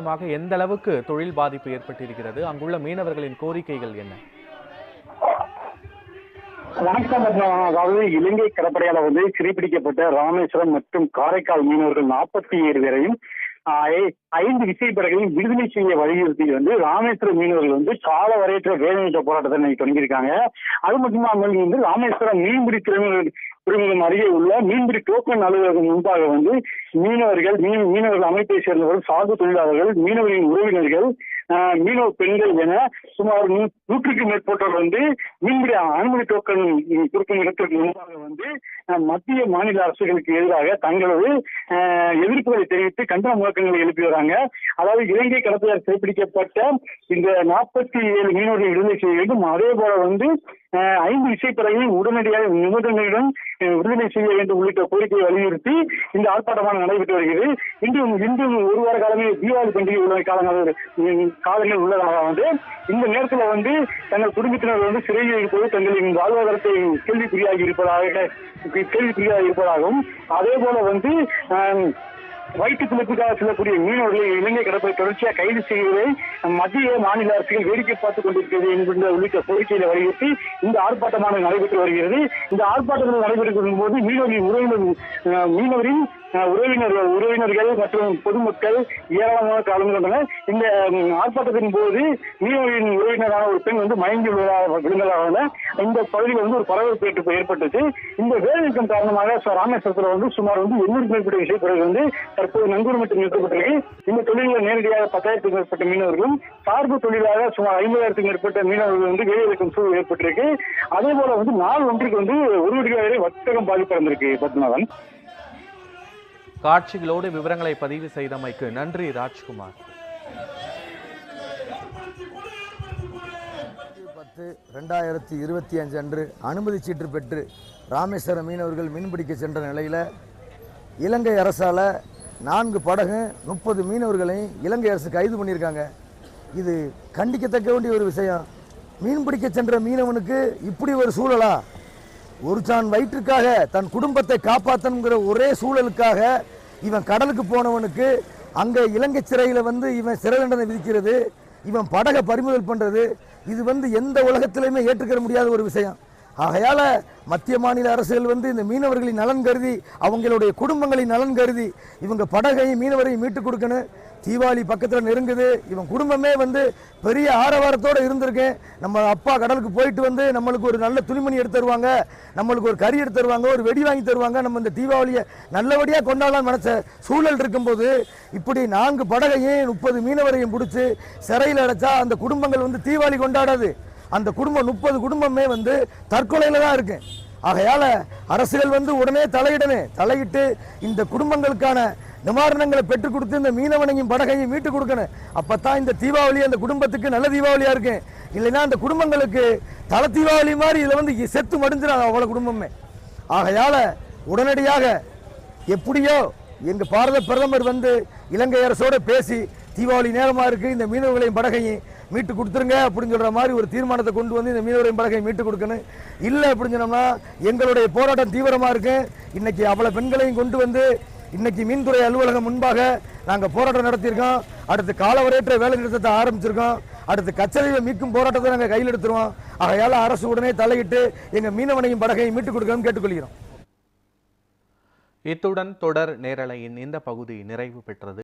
காரணமாக எந்த அளவுக்கு தொழில் பாதிப்பு ஏற்பட்டிருக்கிறது? அங்குள்ள மீனவர்களின் கோரிக்கைகள் என்ன? வணக்கம் அதாவது இலங்கை கடற்படையால வந்து சிறைப்பிடிக்கப்பட்ட ராமேஸ்வரம் மற்றும் காரைக்கால் மீனவர்கள் நாற்பத்தி ஏழு பேரையும் ஐந்து விசைப்படகையும் விடுதலை செய்ய வலியுறுத்தி வந்து ராமேஸ்வரம் மீனவர்கள் வந்து கால வரையற்ற வேலைநிறுத்த போராட்டத்தை இன்னைக்கு தொடங்கியிருக்காங்க. அது மட்டும் இல்லாமல் வந்து ராமேஸ்வரம் மீன்பிடி துறைமுக துறைமுகம் அருகே உள்ள மீன்பிடி டோக்கன் அலுவலகம் முன்பாக வந்து மீனவர்கள் மீன் மீனவர்கள் அமைப்பை சேர்ந்தவர்கள் சார்பு தொழிலாளர்கள் மீனவரின் உறவினர்கள் மீனவ பெண்கள் என சுமார் நூ- நூற்றுக்கும் மேற்பட்டோர் வந்து மீன்பிடி அனுமதி டோக்கன் கொடுக்கும் இடத்திற்கு முன்பாக வந்து மத்திய மாநில அரசுகளுக்கு எதிராக தங்களது ஆஹ், எதிர்ப்புகளை தெரிவித்து கண்டன முழக்கங்களை எழுப்பி வராங்க. அதாவது இலங்கை கடத்தலால் சிறைப்பிடிக்கப்பட்ட இந்த நாற்பத்தி ஏழு மீனவர்களை விடுதலை செய்ய வேண்டும். அதே போல வந்து ஐந்து விசைப்படகளை உடனடியாக நிபந்தனையுடன் விடுதலை செய்ய வேண்டும் உள்ளிட்ட கோரிக்கையை வலியுறுத்தி இந்த ஆர்ப்பாட்டமான நடைபெற்று வருகிறது. இன்றும் இன்றும் ஒரு வார காலமே தீபாவளி பண்டிகை உள்ள காலங்கள் காலங்களில் உள்ளதாக வந்து இந்த நேரத்தில் வந்து தங்கள் குடும்பத்தினர் வந்து சிறையில் இருப்பது தங்களின் வாழ்வாதாரத்தை கேள்விக்குறியாகி இருப்பதாக கேள்விக்குறியாக இருப்பதாகவும் அதே போல வந்து ஆஹ், வயிற்று பிழைப்புக்காக செல்லக்கூடிய மீனவர்களை இலங்கை கடற்படை தொடர்ச்சியாக கைது செய்வதை மத்திய மாநில அரசுகள் வேடிக்கை பார்த்துக் கொண்டிருக்கிறது என்கின்ற உள்ளிட்ட கோரிக்கையை வலியுறுத்தி இந்த ஆர்ப்பாட்டமானது நடைபெற்று வருகிறது. இந்த ஆர்ப்பாட்டத்தில் நடைபெற்று போது மீனவரின் உறவினர் மீனவரின் உறவினர்கள் உறவினர்கள் மற்றும் பொதுமக்கள் ஏராளமாக கலந்து கொண்டனர். இந்த ஆர்ப்பாட்டத்தின் போது மீனவரின் உறவினரான ஒரு பெண் வந்து மயங்கி விழுந்ததாக இந்த பகுதியில் வந்து ஒரு பரபரப்பு ஏற்பட்டது இந்த வேலைநிறுத்தம் காரணமாக ராமேஸ்வரத்தில் வந்து சுமார் வந்து எண்ணூறு மேற்பட்ட விசைப்படகு வந்து தற்போது நங்கூர் மட்டும் நிறுத்தப்பட்டிருக்கு. இந்த தொழிலில் நேரடியாக பத்தாயிரத்துக்கும் மேற்பட்ட மீனவர்களும் சார்பு தொழிலாக சுமார் ஐம்பதாயிரத்துக்கும் மேற்பட்ட மீனவர்கள் வந்து வேலைநிறுத்தம் சூழல் ஏற்பட்டிருக்கு. அதே போல வந்து நாள் ஒன்றுக்கு வந்து ஒரு கோடி வர்த்தகம் வரை வர்த்தகம் பத்மநாதன். காட்சிகளோடு விவரங்களை பதிவு செய்தமைக்கு நன்றி ராஜ்குமார். பத்து ரெண்டாயிரத்தி இருபத்தி அஞ்சு அன்று அனுமதி சீட்டு பெற்று ராமேஸ்வரம் மீனவர்கள் மீன்பிடிக்க சென்ற நிலையில் இலங்கை அரசால் நான்கு படகு முப்பது மீனவர்களையும் இலங்கை அரசு கைது பண்ணியிருக்காங்க. இது கண்டிக்கத்தக்க வேண்டிய ஒரு விஷயம். மீன்பிடிக்க சென்ற மீனவனுக்கு இப்படி ஒரு சூழலா? ஒரு தான் வயிற்றுக்காக தன் குடும்பத்தை காப்பாற்றணுங்கிற ஒரே சூழலுக்காக இவன் கடலுக்கு போனவனுக்கு அங்கே இலங்கை சிறையில் வந்து இவன் சிறை தண்டனை விதிக்கிறது இவன் படகை பறிமுதல் பண்ணுறது இது வந்து எந்த உலகத்திலையுமே ஏற்றுக்கிற முடியாத ஒரு விஷயம். ஆகையால் மத்திய மாநில அரசுகள் வந்து இந்த மீனவர்களின் நலன் கருதி அவங்களுடைய குடும்பங்களின் நலன் கருதி இவங்க படகையும் மீனவரையும் மீட்டு கொடுக்கணும். தீபாவளி பக்கத்தில் நெருங்குது. இவன் குடும்பமே வந்து பெரிய ஆரவாரத்தோடு இருந்திருக்கேன். நம்ம அப்பா கடலுக்கு போயிட்டு வந்து நம்மளுக்கு ஒரு நல்ல துணிமணி எடுத்து தருவாங்க. நம்மளுக்கு ஒரு கறி எடுத்து தருவாங்க. ஒரு வெடி வாங்கி தருவாங்க. நம்ம இந்த தீபாவளியை நல்லபடியாக கொண்டாடலாம் நினச்ச சூழல் இருக்கும்போது இப்படி நான்கு படகையும் முப்பது மீனவரையும் பிடிச்சி சிறையில் அடைச்சா அந்த குடும்பங்கள் வந்து தீபாவளி கொண்டாடாது. அந்த குடும்பம் முப்பது குடும்பமே வந்து தற்கொலையில் தான் இருக்குது ஆகையால் அரசுகள் வந்து உடனே தலையிடணும். தலையிட்டு இந்த குடும்பங்களுக்கான நிவாரணங்களை பெற்றுக் கொடுத்து இந்த மீனவனையும் படகையும் மீட்டு கொடுக்கணும். அப்பதான் இந்த தீபாவளி அந்த குடும்பத்துக்கு நல்ல தீபாவளியா இருக்கு. இல்லைன்னா அந்த குடும்பங்களுக்கு தலை தீபாவளி மாதிரி இதுல வந்து செத்து மடிஞ்சிடும் அவ்வளவு குடும்பமே. ஆகையால உடனடியாக எப்படியோ எங்க பாரத பிரதமர் வந்து இலங்கை அரசோட பேசி தீபாவளி நேரமா இருக்கு இந்த மீனவர்களையும் படகையும் மீட்டு கொடுத்துருங்க அப்படின்னு சொல்ற மாதிரி ஒரு தீர்மானத்தை கொண்டு வந்து இந்த மீனவரையும் படகையும் மீட்டு கொடுக்கணும். இல்லை அப்படின்னு சொன்னோம்னா எங்களுடைய போராட்டம் தீவிரமா இருக்கு. இன்னைக்கு அவ்வளவு பெண்களையும் கொண்டு வந்து இன்னைக்கு மீன்துறை அலுவலகம் முன்பாக நாங்கள் போராட்டம் நடத்தியிருக்கோம். அடுத்து காலவரையற்ற வேலை நிறுத்தத்தை ஆரம்பிச்சிருக்கோம். அடுத்து கச்சதீவை மீட்கும் போராட்டத்தை நாங்கள் கையில் எடுத்துருவோம். ஆகையால் அரசு உடனே தலையிட்டு எங்கள் மீனவனையும் படகையும் மீட்டுக் கொடுக்கணும்னு கேட்டுக்கொள்கிறோம். இத்துடன் தொடர் நேரலையின் இந்த பகுதி நிறைவு பெற்றது.